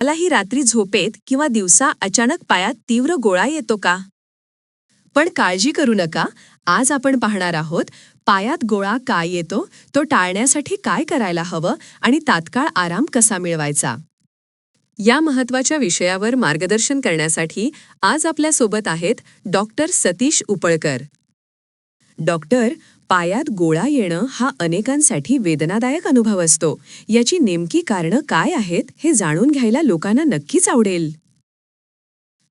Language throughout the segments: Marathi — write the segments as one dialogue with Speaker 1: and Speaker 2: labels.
Speaker 1: मला ही रात्री झोपेत किंवा दिवसा अचानक पायात तीव्र गोळा येतो का? पण काळजी करू नका. आज आपण पाहणार आहोत पायात गोळा काय येतो तो टाळण्यासाठी काय करायला हवं आणि तात्काळ आराम कसा मिळवायचा? या महत्त्वाच्या विषयावर मार्गदर्शन करण्यासाठी आज आपल्यासोबत आहेत डॉक्टर सतीश उपळकर. डॉक्टर पायात गोळा येणं हा अनेकांसाठी वेदनादायक अनुभव असतो. याची नेमकी कारणं काय आहेत हे जाणून घ्यायला लोकांना नक्कीच आवडेल.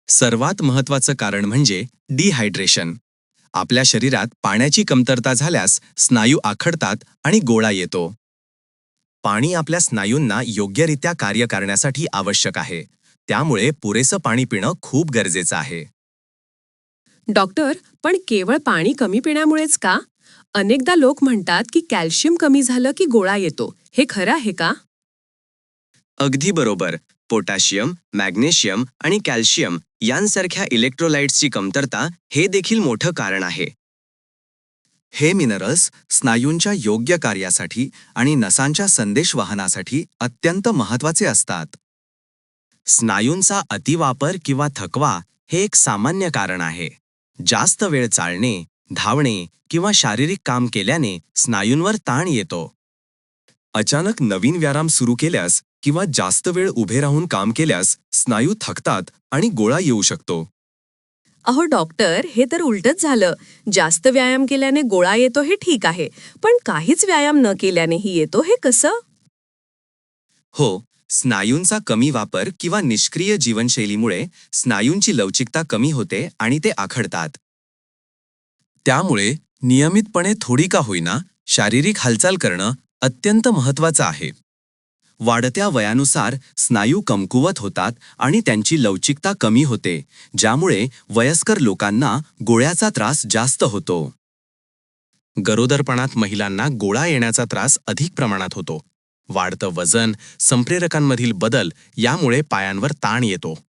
Speaker 2: सर्वात महत्वाचं कारण म्हणजे डिहायड्रेशन आपल्या शरीरात पाण्याची कमतरता झाल्यास स्नायू आखडतात आणि गोळा येतो. पाणी आपल्या स्नायूंना योग्यरित्या कार्य करण्यासाठी आवश्यक आहे. त्यामुळे पुरेसं पाणी पिणं खूप गरजेचं आहे.
Speaker 1: डॉक्टर पण केवळ पाणी कमी पिण्यामुळेच का? अनेकदा लोक म्हणतात की कॅल्शियम कमी झालं की गोळा येतो. हे खरं आहे का?
Speaker 2: अगदी बरोबर. पोटॅशियम मॅग्नेशियम आणि कॅल्शियम यांसारख्या इलेक्ट्रोलाइट्सची कमतरता हे देखील मोठं कारण आहे. हे मिनरल्स स्नायूंच्या योग्य कार्यासाठी आणि नसांच्या संदेशवहनासाठी अत्यंत महत्त्वाचे असतात. स्नायूंचा अतिवापर किंवा थकवा हे एक सामान्य कारण आहे. जास्त वेळ चालणे धावणे किंवा शारीरिक काम केल्याने स्नायूंवर ताण येतो. अचानक नवीन व्यायाम सुरू केल्यास किंवा जास्त वेळ उभे राहून काम केल्यास स्नायू थकतात आणि गोळा येऊ शकतो.
Speaker 1: अहो डॉक्टर हे तर उलटच झालं. जास्त व्यायाम केल्याने गोळा येतो हे ठीक आहे पण काहीच व्यायाम न केल्यानेही येतो हे कसं?
Speaker 2: हो स्नायूंचा कमी वापर किंवा निष्क्रिय जीवनशैलीमुळे स्नायूंची लवचिकता कमी होते आणि ते आखडतात. त्यामुळे नियमितपणे थोडी का होईना शारीरिक हालचाल करणं अत्यंत महत्वाचं आहे. वाढत्या वयानुसार स्नायू कमकुवत होतात आणि त्यांची लवचिकता कमी होते ज्यामुळे वयस्कर लोकांना गोळ्याचा त्रास जास्त होतो. गरोदरपणात महिलांना गोळा येण्याचा त्रास अधिक प्रमाणात होतो. वाढतं वजन संप्रेरकांमधील बदल यामुळे पायांवर ताण येतो.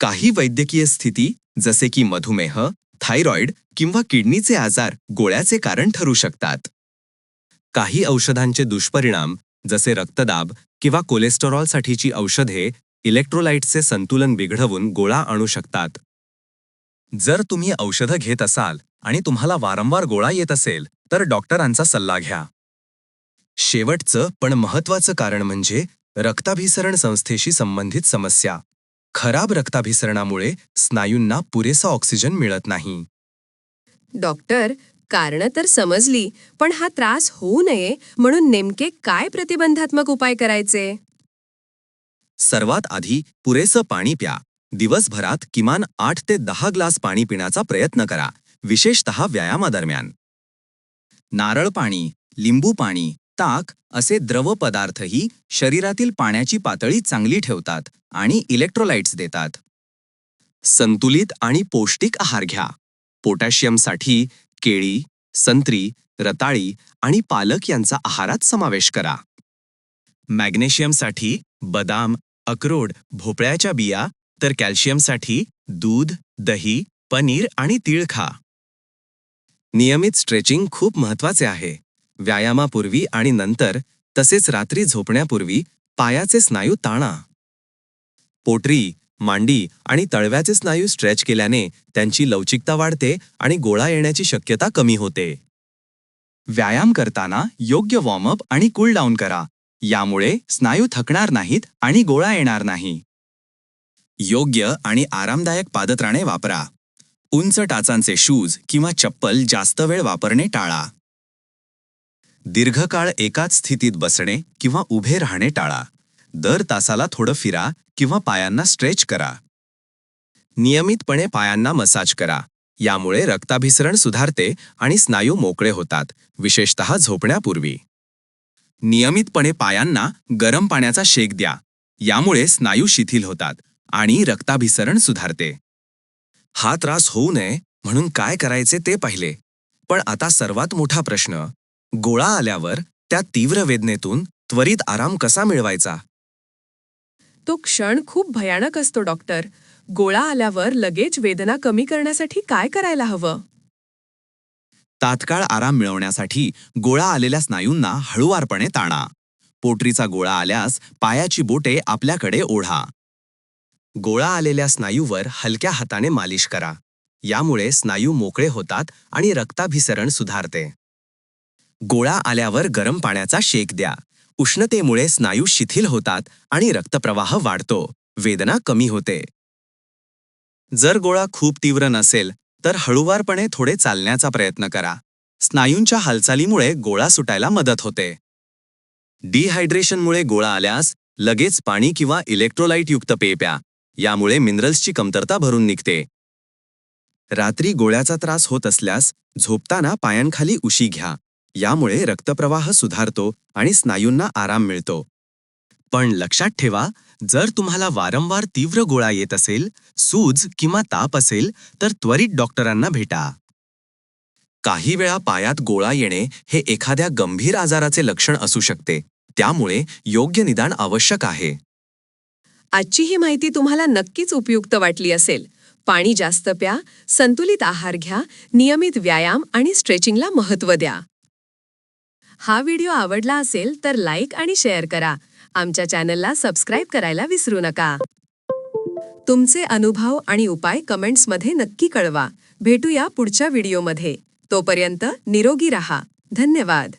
Speaker 2: काही वैद्यकीय स्थिती जसे की मधुमेह थायरॉइड किंवा किडनीचे आजार गोळ्याचे कारण ठरू शकतात. काही औषधांचे दुष्परिणाम जसे रक्तदाब किंवा कोलेस्टेरॉलसाठीची औषधे इलेक्ट्रोलाइटचे संतुलन बिघडवून गोळा आणू शकतात. जर तुम्ही औषधं घेत असाल आणि तुम्हाला वारंवार गोळा येत असेल तर डॉक्टरांचा सल्ला घ्या. शेवटचं पण महत्वाचं कारण म्हणजे रक्ताभिसरण संस्थेशी संबंधित समस्या. खराब रक्ताभिसरणामुळे स्नायूंना पुरेसा ऑक्सिजन मिळत नाही.
Speaker 1: डॉक्टर कारणं तर समजली पण हा त्रास होऊ नये म्हणून नेमके काय प्रतिबंधात्मक उपाय करायचे?
Speaker 2: सर्वात आधी पुरेसं पाणी प्या. दिवसभरात किमान आठ ते दहा ग्लास पाणी पिण्याचा प्रयत्न करा विशेषतः व्यायामादरम्यान. नारळ पाणी लिंबू पाणी ताक असे द्रव पदार्थही शरीरातील पाण्याची पातळी चांगली ठेवतात. आणि इलेक्ट्रोलाइट्स देतात. संतुलित आणि पौष्टिक आहार घ्या. पोटॅशियमसाठी केळी संत्री रताळी आणि पालक यांचा आहारात समावेश करा. मॅग्नेशियमसाठी बदाम अक्रोड भोपळ्याच्या बिया तर कॅल्शियमसाठी दूध दही पनीर आणि तीळ खा. नियमित स्ट्रेचिंग खूप महत्त्वाचे आहे. व्यायामापूर्वी आणि नंतर तसेच रात्री झोपण्यापूर्वी पायाचे स्नायू ताणा. पोटरी मांडी आणि तळव्याचे स्नायू स्ट्रेच केल्याने त्यांची लवचिकता वाढते आणि गोळा येण्याची शक्यता कमी होते. व्यायाम करताना योग्य वॉर्मअप आणि कूल डाऊन करा. यामुळे स्नायू थकणार नाहीत आणि गोळा येणार नाही. योग्य आणि आरामदायक पादत्राणे वापरा. उंच टाचांचे शूज किंवा चप्पल जास्त वेळ वापरणे टाळा. दीर्घकाळ एकाच स्थितीत बसणे किंवा उभे राहणे टाळा. दर तासाला थोडं फिरा किंवा पायांना स्ट्रेच करा. नियमितपणे पायांना मसाज करा. यामुळे रक्ताभिसरण सुधारते आणि स्नायू मोकळे होतात विशेषतः झोपण्यापूर्वी. नियमितपणे पायांना गरम पाण्याचा शेक द्या. यामुळे स्नायू शिथिल होतात आणि रक्ताभिसरण सुधारते. हा त्रास होऊ नये म्हणून काय करायचे ते पाहिले. पण आता सर्वात मोठा प्रश्न गोळा आल्यावर त्या तीव्र वेदनेतून त्वरित आराम कसा मिळवायचा?
Speaker 1: तो क्षण खूप भयानक असतो डॉक्टर. गोळा आल्यावर लगेच वेदना कमी करण्यासाठी काय करायला हवं?
Speaker 2: तात्काळ आराम मिळवण्यासाठी गोळा आलेल्या स्नायूंना हळुवारपणे ताणा. पोटरीचा गोळा आल्यास पायाची बोटे आपल्याकडे ओढा. गोळा आलेल्या स्नायूवर हलक्या हाताने मालिश करा. यामुळे स्नायू मोकळे होतात आणि रक्ताभिसरण सुधारते. गोळा आल्यावर गरम पाण्याचा शेक द्या. उष्णतेमुळे स्नायू शिथिल होतात आणि रक्तप्रवाह वाढतो. वेदना कमी होते. जर गोळा खूप तीव्र नसेल तर हळुवारपणे थोडे चालण्याचा प्रयत्न करा. स्नायूंच्या हालचालीमुळे गोळा सुटायला मदत होते. डिहायड्रेशनमुळे गोळा आल्यास लगेच पाणी किंवा इलेक्ट्रोलाइटयुक्त पेय प्या यामुळे मिनरल्सची कमतरता भरून निघते. रात्री गोळ्याचा त्रास होत असल्यास झोपताना पायांखाली उशी घ्या. यामुळे रक्तप्रवाह सुधारतो आणि स्नायूंना आराम मिळतो. पण लक्षात ठेवा जर तुम्हाला वारंवार तीव्र गोळा येत असेल सूज किंवा ताप असेल तर त्वरित डॉक्टरांना भेटा. काही वेळा पायात गोळा येणे हे एखाद्या गंभीर आजाराचे लक्षण असू शकते त्यामुळे योग्य निदान आवश्यक आहे.
Speaker 1: आजची ही माहिती तुम्हाला नक्कीच उपयुक्त वाटली असेल. पाणी जास्त प्या संतुलित आहार घ्या नियमित व्यायाम आणि स्ट्रेचिंगला महत्त्व द्या. हा व्हिडिओ आवडला असेल तर लाईक आणि शेअर करा. आमच्या चॅनलला सबस्क्राईब करायला विसरू नका. तुमचे अनुभव आणि उपाय कमेंट्समध्ये नक्की कळवा. भेटूया पुढच्या व्हिडिओमध्ये. तोपर्यंत निरोगी रहा. धन्यवाद.